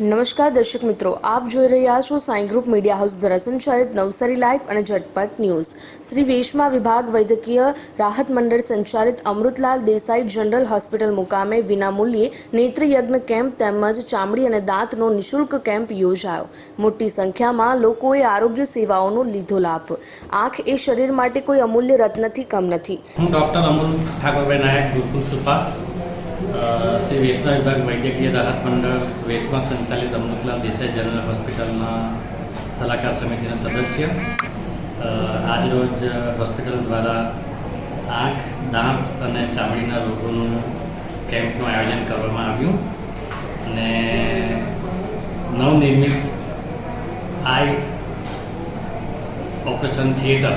નમસ્કાર દર્શક મિત્રો, આપ જોઈ રહ્યા છો સાઈ ગ્રુપ મીડિયા હાઉસ દ્વારા સંચાલિત નવસારી લાઈફ અને ઝટપટ ન્યૂઝ. શ્રી વેશમા વિભાગ વૈદ્યકીય રાહત મંડળ સંચાલિત અમૃતલાલ દેસાઈ જનરલ હોસ્પિટલ મુકામે વિનામૂલ્યે નેત્રયજ્ઞ કેમ્પ તેમજ ચામડી અને દાંતનો નિઃશુલ્ક કેમ્પ યોજાયો. મોટી સંખ્યામાં લોકોએ આરોગ્ય સેવાઓનો લીધો લાભ. આંખ એ શરીર માટે કોઈ અમૂલ્ય રત્નથી કમ નથી. હું ડોક્ટર અમુલ ઠાકોરભાઈ નાયક શ્રી વેશના વિભાગ વૈદ્યકીય રાહત મંડળ વેશમાં સંચાલિત અમૃતલાલ દેસાઈ જનરલ હોસ્પિટલના સલાહકાર સમિતિના સદસ્ય. આજરોજ હોસ્પિટલ દ્વારા આંખ, દાંત અને ચામડીના રોગોનું કેમ્પનું આયોજન કરવામાં આવ્યું અને નવનિર્મિત આઈ ઓપરેશન થિયેટર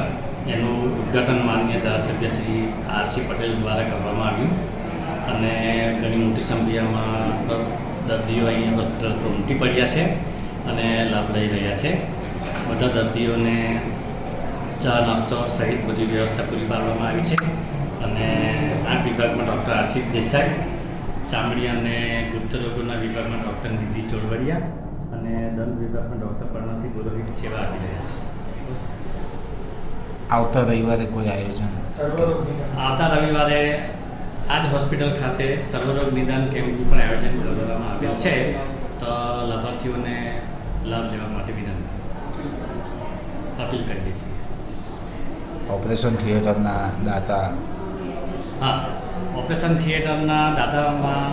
એનું ઉદ્ઘાટન માનનીય ધારાસભ્ય શ્રી આરસી પટેલ દ્વારા કરવામાં આવ્યું. અને ઘણી મોટી સંખ્યામાં દર્દીઓ અહીંયા હોસ્પિટલ પર ઉમટી પડ્યા છે અને લાભ લઈ રહ્યા છે. બધા દર્દીઓને ચા નાસ્તો સહિત બધી વ્યવસ્થા પૂરી પાડવામાં આવી છે. અને આંખ વિભાગમાં ડૉક્ટર આશિષ દેસાઈ ચામડી અને ગુપ્ત રોગોના વિભાગમાં ડૉક્ટર નિધિ ચોરવડિયા અને દંત વિભાગમાં ડૉક્ટર પરણસિંહ પુરોહિત સેવા આપી રહ્યા છે. આવતા રવિવારે કોઈ આયોજન? આવતા રવિવારે આ જ હોસ્પિટલ ખાતે સર્વરોગ નિદાન કેમ્પનું પણ આયોજન કરવામાં આવ્યું છે. તો લાભાર્થીઓને લાભ લેવા માટે વિનંતી. અપીલ કરીએ છીએ ઓપરેશન થિયેટરના દાતા. હા ઓપરેશન થિયેટરના દાતામાં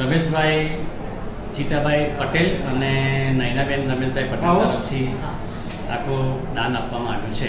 રમેશભાઈ જીતાભાઈ પટેલ અને નૈનાબેન રમેશભાઈ પટેલ તરફથી આખું દાન આપવામાં આવ્યું છે.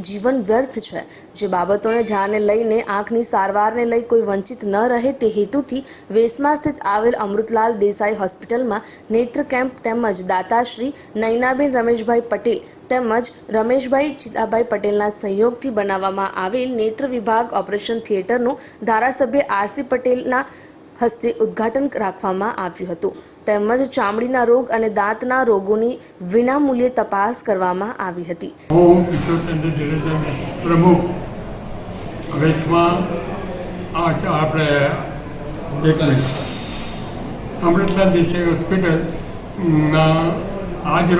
જીવન વ્યર્થ છે. જે બાબતોને ધ્યાને લઈને, આંખની સારવારને લઈ કોઈ વંચિત ન રહે તે હેતુથી વેસમાં સ્થિત આવેલ અમૃતલાલ દેસાઈ હોસ્પિટલમાં નેત્ર કેમ્પ તેમજ દાતાશ્રી, નૈનાબેન રમેશભાઈ પટેલ તેમજ રમેશભાઈ ચિતાભાઈ પટેલના સહયોગથી બનાવવામાં આવેલ નેત્ર વિભાગ ઓપરેશન થિયેટરનું ધારાસભ્ય આરસી પટેલના હસ્તે ઉદ્ઘાટન રાખવામાં આવ્યું હતું. તેમજ ચામડીના રોગ અને દાંતના રોગોની વિનામૂલ્યે તપાસ કરવામાં આવી હતી. અમૃતસર દેસાઈ હોસ્પિટલના આજ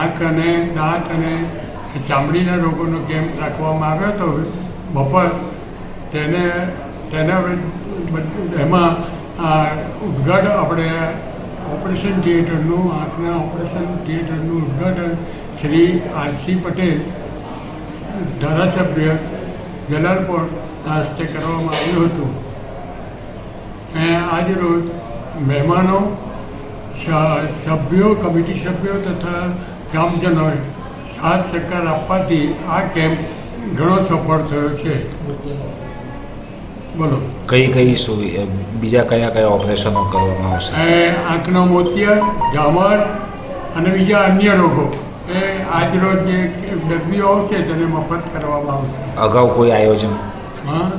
આંખ અને દાંત અને ચામડીના રોગોનો કેમ્પ રાખવામાં આવ્યો હતો. બપોર તેને તેના એમાં આ ઉદ્ઘાટન આપણે ઓપરેશન થિયેટરનું, આંખના ઓપરેશન થિયેટરનું ઉદ્ઘાટન શ્રી આરસી પટેલ, ધારાસભ્ય જલાલપોર હસ્તે કરવામાં આવ્યું હતું. અને આજરોજ મહેમાનો સભ્યો, કમિટી સભ્યો તથા ગ્રામજનોએ સાથ સહકાર આપવાથી આ કેમ્પ ઘણો સફળ થયો છે. બોલો. કઈ કઈ સુવિ બીજા કયા કયા ઓપરેશનો કરવામાં આવશે? એ આંખનો મોતિયા જામર અને બીજા અન્ય રોગો. એ આજરોજ જે દર્દીઓ આવશે તેને મફત કરવામાં આવશે. અગાઉ કોઈ આયોજન? હા.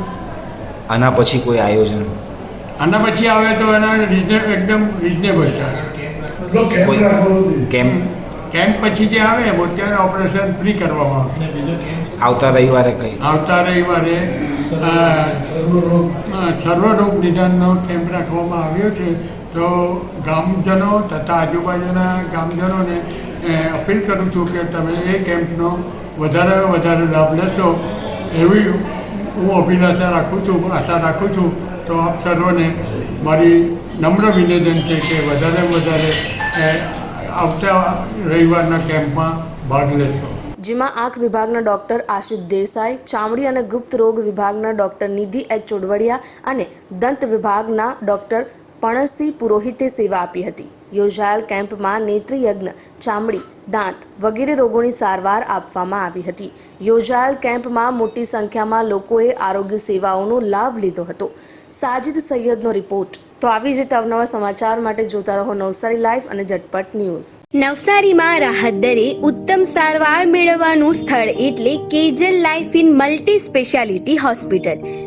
આના પછી કોઈ આયોજન? આના પછી આવે તો એના રીઝને એકદમ રિઝનેબલ છે. કેમ્પ કેમ્પ પછી જે આવે મોતિયાનું ઓપરેશન ફ્રી કરવામાં આવશે. આવતા રવિવારે કઈ? આવતા રવિવારે સર્વરોગ નિદાનનો કેમ્પ રાખવામાં આવ્યો છે. તો ગામજનો તથા આજુબાજુના ગામજનોને અપીલ કરું છું કે તમે એ કેમ્પનો વધારે વધારે લાભ લેશો. એવી હું અભિલાષા રાખું છું આશા રાખું છું. તો આપ સર્વને મારી નમ્ર વિનંદન છે કે વધારે વધારે આવતા રવિવારના કેમ્પમાં ભાગ લેશો. જેમાં આંખ વિભાગના ડોક્ટર આશિષ દેસાઈ, ચામડી અને ગુપ્ત રોગ વિભાગના ડોક્ટર નિધિ એચ ચોડવડિયા અને દંત વિભાગના ડોક્ટર પણસિંહ પુરોહિતે સેવા આપી હતી. યોજાયેલ કેમ્પમાં નેત્રયજ્ઞ, ચામડી, દાંત વગેરે રોગોની સારવાર આપવામાં આવી હતી. યોજાયેલ કેમ્પમાં મોટી સંખ્યામાં લોકોએ આરોગ્ય સેવાઓનો લાભ લીધો હતો. સાજિદ સૈયદનો રિપોર્ટ. તો આવી જ અવનવા સમાચાર માટે જોતા રહો નવસારી લાઈવ અને ઝટપટ ન્યૂઝ. નવસારીમાં રાહત દરે ઉત્તમ સારવાર મેળવવાનું સ્થળ એટલે Kejal life in multi speciality hospital.